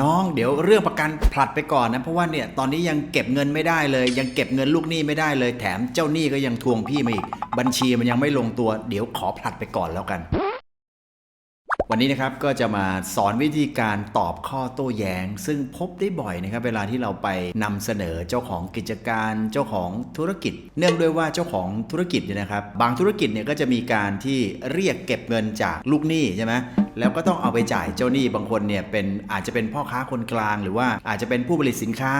น้องเดี๋ยวเรื่องประกันผลัดไปก่อนนะเพราะว่าเนี่ยตอนนี้ยังเก็บเงินไม่ได้เลย ยังเก็บเงินลูกหนี้ไม่ได้เลย แถมเจ้าหนี้ก็ยังทวงพี่มาอีก บัญชีมันยังไม่ลงตัว เดี๋ยวขอผลัดไปก่อนแล้วกัน วันนี้นะครับก็จะมาสอนวิธีการตอบข้อโต้แย้ง ซึ่งพบได้บ่อยนะครับ เวลาที่เราไปนำเสนอเจ้าของกิจการเจ้าของธุรกิจ เนื่องด้วยว่าเจ้าของธุรกิจเนี่ยนะครับ บางธุรกิจเนี่ยก็จะมีการที่เรียกเก็บเงินจากลูกหนี้ใช่ไหม แล้วก็ต้องเอาไปจ่ายเจ้าหนี้บางคนเนี่ยเป็นอาจจะเป็นพ่อค้าคนกลาง หรือว่าอาจจะเป็นผู้ผลิตสินค้า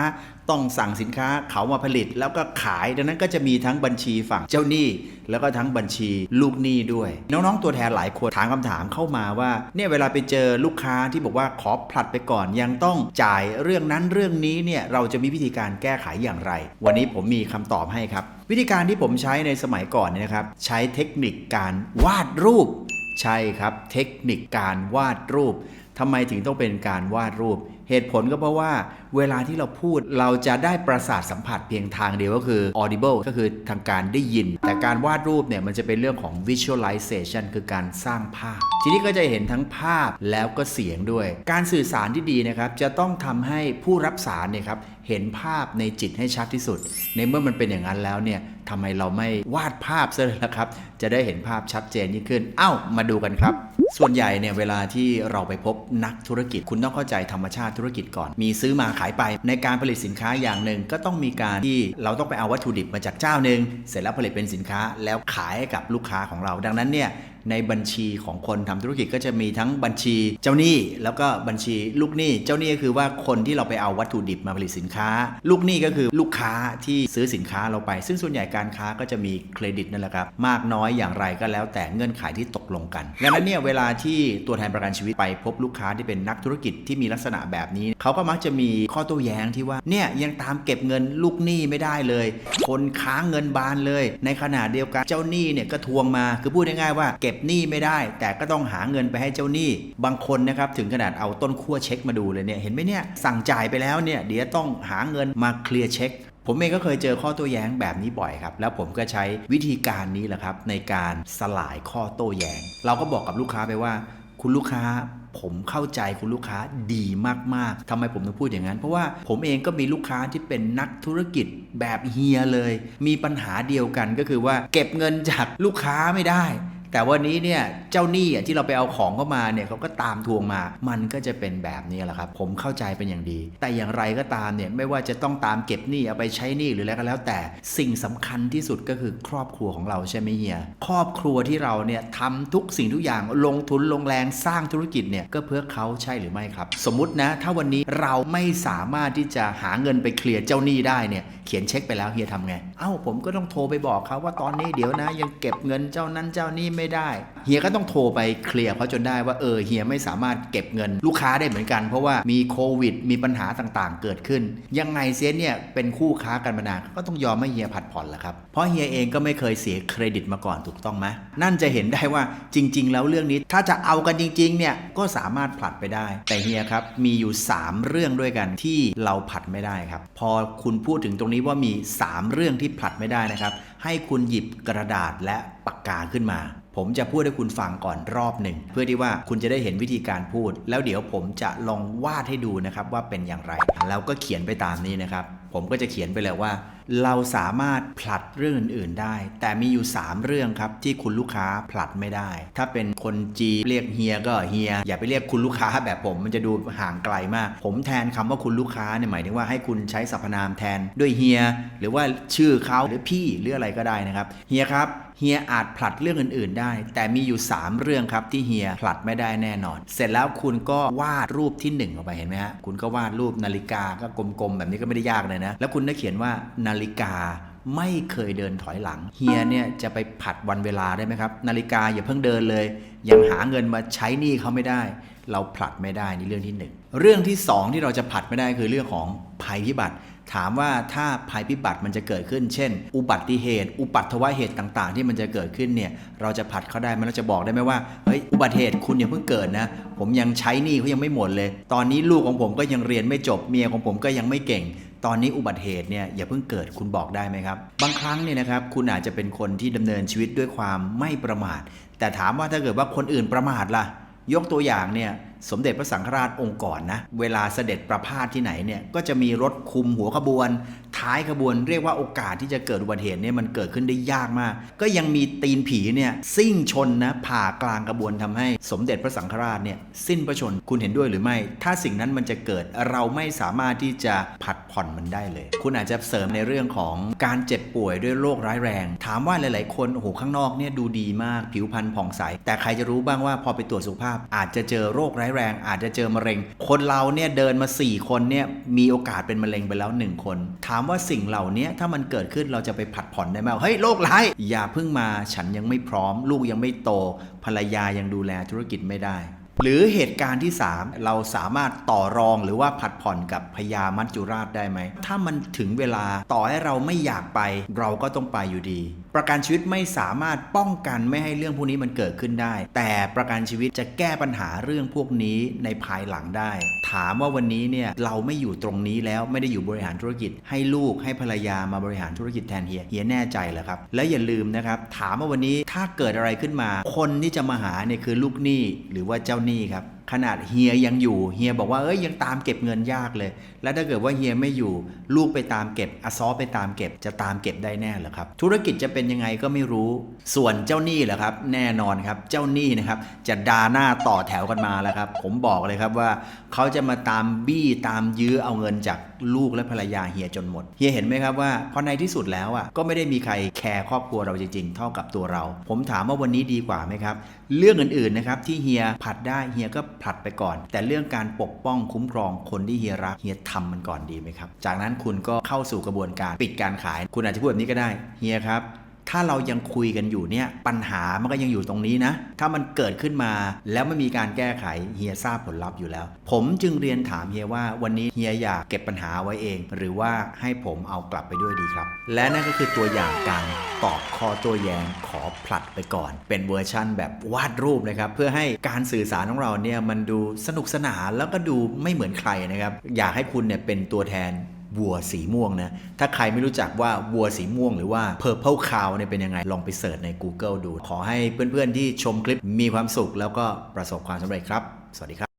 ต้องสั่งสินค้าเขามาผลิตแล้วก็ขาย ดังนั้นก็จะมีทั้งบัญชีฝั่งเจ้าหนี้ แล้วก็ทั้งบัญชีลูกหนี้ด้วย น้องๆตัวแทนหลายคนถามคำถามเข้ามาว่าเนี่ยเวลาไปเจอลูกค้าที่บอกว่าขอผลัดไปก่อนยังต้องจ่ายเรื่องนั้นเรื่องนี้เนี่ยเราจะมีวิธีการแก้ไขอย่างไร วันนี้ผมมีคำตอบให้ครับ วิธีการที่ผมใช้ในสมัยก่อนเนี่ยนะครับ ใช้เทคนิคการวาดรูป ใช่ครับ เทคนิคการวาดรูปทำไมถึงต้องเป็นการวาดรูป เหตุผลก็เพราะว่าเวลาที่เราพูดเราจะได้ประสาทสัมผัสเพียงทางเดียวก็คือ audible ก็คือทางการได้ยิน แต่การวาดรูปเนี่ยมันจะเป็นเรื่องของ visualization คือการสร้างภาพ ทีนี้ก็จะเห็นทั้งภาพแล้วก็เสียงด้วย การสื่อสารที่ดีนะครับจะต้องทำให้ผู้รับสารเนี่ยครับเห็นภาพในจิตให้ชัดที่สุด ในเมื่อมันเป็นอย่างนั้นแล้วเนี่ยทำไมเราไม่วาดภาพซะเลยล่ะครับ จะได้เห็นภาพชัดเจนยิ่งขึ้น เอ้า มาดูกันครับ ส่วนใหญ่เนี่ยเวลาที่เราไปพบนักธุรกิจ คุณต้องเข้าใจธรรมชาติธุรกิจก่อน มีซื้อมาขายไป ในการผลิตสินค้าอย่างหนึ่งก็ต้องมีการที่เราต้องไปเอาวัตถุดิบมาจากเจ้าหนึ่งเสร็จแล้วผลิตเป็นสินค้าแล้วขายให้กับลูกค้าของเรา ดังนั้นเนี่ยในบัญชีของคนทำธุรกิจก็จะมีทั้งบัญชีเจ้าหนี้แล้วก็บัญชีลูกหนี้ เจ้าหนี้ก็คือว่าคนที่เราไปเอาวัตถุดิบมาผลิตสินค้า ลูกหนี้ก็คือลูกค้าที่ซื้อสินค้าเราไป ซึ่งส่วนใหญ่การค้าก็จะมีเครดิตนั่นแหละครับมากน้อยอย่างไรก็แล้วแต่เงื่อนไขที่ตกลงกันดังนั้นเนี่ยเวลาที่ตัวแทนประกันชีวิตไปพบลูกค้าที่เป็นนักธุรกิจที่มีลักษณะแบบนี้เขาก็มักจะมีข้อโต้แย้งที่ว่าเนี่ยยังตามเก็บเงินลูกหนี้ไม่ได้เลย คนค้างเงินบานเลย ในขณะเดียวกันเจ้าหนี้เนี่ยก็ทวงมาคือพูดง่ายๆว่าเก็็บหนี้ไม่ได้ แต่ก็ต้องหาเงินไปให้เจ้าหนี้ บางคนนะครับถึงขนาดเอาต้นขั้วเช็คมาดูเลยเนี่ยเห็นไหมเนี่ยสั่งจ่ายไปแล้วเนี่ยเดี๋ยวต้องหาเงินมาเคลียร์เช็คผมเองก็เคยเจอข้อโต้แย้งแบบนี้บ่อยครับ แล้วผมก็ใช้วิธีการนี้แหละครับ ในการสลายข้อโต้แย้ง เราก็บอกกับลูกค้าไปว่า คุณลูกค้าผมเข้าใจคุณลูกค้าดีมากๆ ทำไมผมถึงพูดอย่างนั้น เพราะว่าผมเองก็มีลูกค้าที่เป็นนักธุรกิจแบบเฮียเลย มีปัญหาเดียวกันก็คือว่า เก็บเงินจากลูกค้าไม่ได้ แต่วันนี้เนี่ยเจ้าหนี้ที่เราไปเอาของเข้ามาเนี่ยเขาก็ตามทวงมา มันก็จะเป็นแบบนี้แหละครับผมเข้าใจเป็นอย่างดี แต่อย่างไรก็ตามเนี่ยไม่ว่าจะต้องตามเก็บหนี้เอาไปใช้หนี้หรืออะไรก็แล้ว แต่สิ่งสำคัญที่สุดก็คือครอบครัวของเราใช่ไหมเฮียครอบครัวที่เราเนี่ยทำทุกสิ่งทุกอย่างลงทุนลงแรงสร้างธุรกิจเนี่ยก็เพื่อเขาใช่หรือไม่ครับ สมมตินะ ถ้าวันนี้เราไม่สามารถที่จะหาเงินไปเคลียร์เจ้าหนี้ได้เนี่ยเขียนเช็คไปแล้วเฮียทำไงเอ้าผมก็ต้องโทรไปบอกเขาว่าตอนนี้เดี๋ยวนะยังเก็บเงินเจ้านั้นเจ้านี้ไม่ได้ เฮียก็ต้องโทรไปเคลียร์เขาจนได้ว่าเออเฮียไม่สามารถเก็บเงินลูกค้าได้เหมือนกัน เพราะว่ามีโควิด มีปัญหาต่างๆ เกิดขึ้น ยังไงเสียเนี่ยเป็นคู่ค้ากันมานานก็ต้องยอมให้เฮียผัดผ่อนแหละครับเพราะเฮียเองก็ไม่เคยเสียเครดิตมาก่อนถูกต้องไหมนั่นจะเห็นได้ว่าจริง ๆ แล้วเรื่องนี้ถ้าจะเอากันจริงๆเนี่ยก็สามารถผลัดไปได้ แต่เฮียครับมีอยู่ 3 เรื่องด้วยกันที่เราผลัดไม่ได้ครับ พอคุณพูดถึงตรงนี้ว่ามี 3 เรื่องที่ผลัดไม่ได้นะครับ ให้คุณหยิบกระดาษและ ปากกาขึ้นมา ผมจะพูดให้คุณฟังก่อนรอบหนึ่ง เพื่อที่ว่าคุณจะได้เห็นวิธีการพูด แล้วเดี๋ยวผมจะลองวาดให้ดูนะครับว่าเป็นอย่างไร แล้วก็เขียนไปตามนี้นะครับ ผมก็จะเขียนไปเลยว่า เราสามารถผลัดเรื่องอื่นๆได้ แต่มีอยู่ 3 เรื่องครับที่คุณลูกค้าผลัดไม่ได้ ถ้าเป็นคนจีเรียกเฮียก็เฮีย อย่าไปเรียกคุณลูกค้าแบบผมมันจะดูห่างไกลมาก ผมแทนคำว่าคุณลูกค้าเนี่ยหมายถึงว่าให้คุณใช้สรรพนามแทนด้วยเฮีย หรือว่าชื่อเขาหรือพี่หรืออะไรก็ได้นะครับเฮียครับเฮียอาจผลัดเรื่องอื่น ๆ ได้ แต่มีอยู่ 3 เรื่องครับที่เฮียผลัดไม่ได้แน่นอน เสร็จแล้วคุณก็วาดรูปที่1ออกไปเห็นไหมฮะคุณก็วาดรูปนาฬิกาก็กลมๆแบบนี้ก็ไม่ได้ยากเลยนะ แล้วคุณก็เขียนว่านาฬิกาไม่เคยเดินถอยหลัง เฮียเนี่ยจะไปผัดวันเวลาได้ไหมครับ นาฬิกาอย่าเพิ่งเดินเลย ยังหาเงินมาใช้หนี้เขาไม่ได้ เราผลัดไม่ได้นี่เรื่องที่หนึ่งเรื่องที่สองที่เราจะผลัดไม่ได้คือเรื่องของภัยพิบัติ ถามว่าถ้าภัยพิบัติมันจะเกิดขึ้น เช่น อุบัติเหตุ อุปัตวเหตุต่างๆ ที่มันจะเกิดขึ้นเนี่ยเราจะผัดเขาได้ไหมันเราจะบอกได้ไหมว่าเฮ้ยอุบัติเหตุคุณอย่าเพิ่งเกิดนะ ผมยังใช้หนี้เขายังไม่หมดเลย ตอนนี้ลูกของผมก็ยังเรียนไม่จบเมียของผมก็ยังไม่เก่ง ตอนนี้อุบัติเหตุเนี่ยอย่าเพิ่งเกิดคุณบอกได้ไหมครับ บางครั้งเนี่ยนะครับคุณอาจจะเป็นคนที่ดำเนินชีวิตด้วยความไม่ประมาท แต่ถามว่าถ้าเกิดว่าคนอื่นประมาทล่ะ ยกตัวอย่างเนี่ย สมเด็จพระสังฆราชองค์ก่อนนะเวลาเสด็จประพาสที่ไหนเนี่ยก็จะมีรถคุมหัวขบวน ท้ายขบวนเรียกว่าโอกาสที่จะเกิดอุบัติเหตุเนี่ยมันเกิดขึ้นได้ยากมาก ก็ยังมีตีนผีเนี่ยซิ่งชนนะผ่ากลางกระบวนทำให้สมเด็จพระสังฆราชเนี่ยสิ้นพระชนม์คุณเห็นด้วยหรือไม่ ถ้าสิ่งนั้นมันจะเกิดเราไม่สามารถที่จะผัดผ่อนมันได้เลย คุณอาจจะเสริมในเรื่องของการเจ็บป่วยด้วยโรคร้ายแรง ถามว่าหลาย ๆ คนโอ้โหข้างนอกเนี่ยดูดีมากผิวพรรณผ่องใสแต่ใครจะรู้บ้างว่าพอไปตรวจสุขภาพอาจจะเจอโรคร้ายแรง อาจจะเจอมะเร็ง คนเราเนี่ยเดินมา 4 คนเนี่ยมีโอกาสเป็นมะเร็งไปแล้ว 1 คน ถามว่าสิ่งเหล่านี้ถ้ามันเกิดขึ้นเราจะไปผัดผ่อนได้ไหมเฮ้ยโรคร้ายอย่าเพิ่งมาฉันยังไม่พร้อม ลูกยังไม่โตภรรยายังดูแลธุรกิจไม่ได้ หรือเหตุการณ์ที่ 3 เราสามารถต่อรองหรือว่าผัดผ่อนกับพญามัจจุราชได้ไหม ถ้ามันถึงเวลาต่อให้เราไม่อยากไป เราก็ต้องไปอยู่ดี ประกันชีวิตไม่สามารถป้องกันไม่ให้เรื่องพวกนี้มันเกิดขึ้นได้ แต่ประกันชีวิตจะแก้ปัญหาเรื่องพวกนี้ในภายหลังได้ ถามว่าวันนี้เนี่ยเราไม่อยู่ตรงนี้แล้วไม่ได้อยู่บริหารธุรกิจ ให้ลูกให้ภรรยามาบริหารธุรกิจแทนเฮียเฮียแน่ใจเหรอครับและอย่าลืมนะครับถามว่าวันนี้ถ้าเกิดอะไรขึ้นมา คนที่จะมาหาเนี่ยคือลูกหนี้หรือว่าเจ้าหนี้นี่ครับ ขนาดเฮียยังอยู่เฮียบอกว่าเอ้ยยังตามเก็บเงินยากเลย แล้วถ้าเกิดว่าเฮียไม่อยู่ ลูกไปตามเก็บอซอไปตามเก็บจะตามเก็บได้แน่เหรอครับ ธุรกิจจะเป็นยังไงก็ไม่รู้ ส่วนเจ้าหนี้เหรอครับ แน่นอนครับเจ้าหนี้นะครับ จะดาหน้าต่อแถวกันมาแล้วครับ ผมบอกเลยครับว่าเขาจะมาตามบี้ตามยื้อเอาเงินจากลูกและภรรยาเฮียจนหมดเฮียเห็นไหมครับว่าพอในที่สุดแล้วอะก็ไม่ได้มีใครแคร์ครอบครัวเราจริงๆ เท่ากับตัวเรา ผมถามว่าวันนี้ดีกว่าไหมครับ เรื่องอื่นๆนะครับที่เฮียผัดได้เฮียก็ผลัดไปก่อน แต่เรื่องการปกป้องคุ้มครองคนที่เฮียรักเฮียทำมันก่อนดีไหมครับ จากนั้นคุณก็เข้าสู่กระบวนการปิดการขาย คุณอาจจะพูดแบบนี้ก็ได้เฮียครับ ถ้าเรายังคุยกันอยู่เนี่ยปัญหามันก็ยังอยู่ตรงนี้นะ ถ้ามันเกิดขึ้นมาแล้วไม่มีการแก้ไขเฮียทราบผลลัพธ์อยู่แล้ว ผมจึงเรียนถามเฮียว่าวันนี้เฮียอยากเก็บปัญหาไว้เอง หรือว่าให้ผมเอากลับไปด้วยดีครับ และนั่นก็คือตัวอย่างการตอบข้อโต้แย้งขอผลัดไปก่อน เป็นเวอร์ชั่นแบบวาดรูปนะครับ เพื่อให้การสื่อสารของเราเนี่ยมันดูสนุกสนานแล้วก็ดูไม่เหมือนใครนะครับ อยากให้คุณเนี่ยเป็นตัวแทน วัวสีม่วงนะ ถ้าใครไม่รู้จักว่าวัวสีม่วงหรือว่า purple cow เนี่ยเป็นยังไง ลองไปเสิร์ชใน Google ดู ขอให้เพื่อนๆที่ชมคลิปมีความสุขแล้วก็ประสบความสำเร็จครับ สวัสดีครับ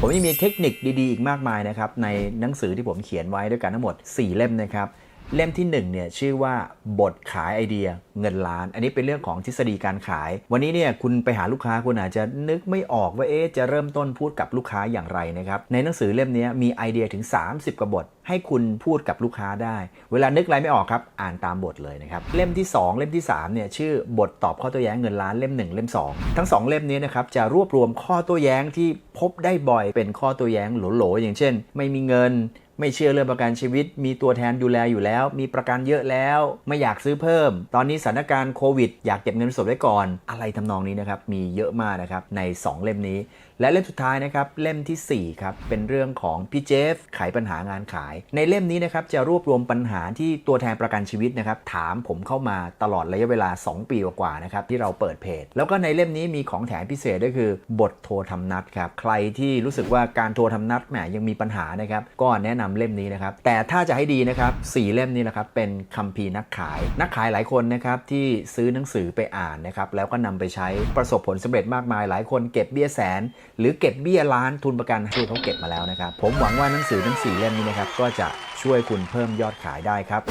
ผมยังมีเทคนิคดีๆ อีกมากมายนะครับ ในหนังสือที่ผมเขียนไว้ด้วยกันทั้งหมด 4 เล่มนะครับ เล่มที่1เนี่ยชื่อว่าบทขายไอเดียเงินล้าน อันนี้เป็นเรื่องของทฤษฎีการขาย วันนี้เนี่ยคุณไปหาลูกค้าคุณอาจจะนึกไม่ออกว่าเอ๊ะจะเริ่มต้นพูดกับลูกค้าอย่างไรนะครับในหนังสือเล่มนี้มีไอเดียถึง 30กว่าบท ให้คุณพูดกับลูกค้าได้ เวลานึกอะไรไม่ออกครับ อ่านตามบทเลยนะครับเล่มที่ 2 เล่มที่3เนี่ยชื่อบทตอบข้อโต้แย้งเงินล้านเล่ม 1 เล่ม 2 ทั้ง 2 เล่มนี้นะครับจะรวบรวมข้อโต้แย้งที่พบได้บ่อยเป็นข้อโต้แย้งโหลๆอย่างเช่น ไม่มีเงิน ไม่เชื่อเรื่องประกันชีวิต มีตัวแทนดูแลอยู่แล้ว มีประกันเยอะแล้ว ไม่อยากซื้อเพิ่ม ตอนนี้สถานการณ์โควิด อยากเก็บเงินสดไว้ก่อน อะไรทำนองนี้นะครับ มีเยอะมากนะครับใน 2 เล่มนี้ และเล่มสุดท้ายนะครับเล่มทีสี่ 4 ครับ เป็นเรื่องของพี่เจฟไขปัญหางานขาย ในเล่มนี้นะครับจะรวบรวมปัญหาที่ตัวแทนประกันชีวิตนะครับถามผมเข้ามาตลอดระยะเวลา 2 ปีกว่าๆนะครับที่เราเปิดเพจ แล้วก็ในเล่มนี้มีของแถมพิเศษก็คือบทโทรทำนัดครับใครที่รู้สึกว่าการโทรทำนัดแหมยังมีปัญหานะครับก็แนะนำเล่มนี้นะครับแต่ถ้าจะให้ดีนะครับสี่เล่มนี้นะครับเป็นคัมภีร์นักขาย นักขายหลายคนนะครับที่ซื้อหนังสือไปอ่านนะครับแล้วก็นำไปใช้ประสบผลสำเร็จมากมายหลายคนเก็บเบี้ยแสน หรือเก็บเบี้ยล้านทุนประกันที่เขาเก็บมาแล้วนะครับ ผมหวังว่าหนังสือทั้ง4เล่มนี้นะครับก็จะช่วยคุณเพิ่มยอดขายได้ครับ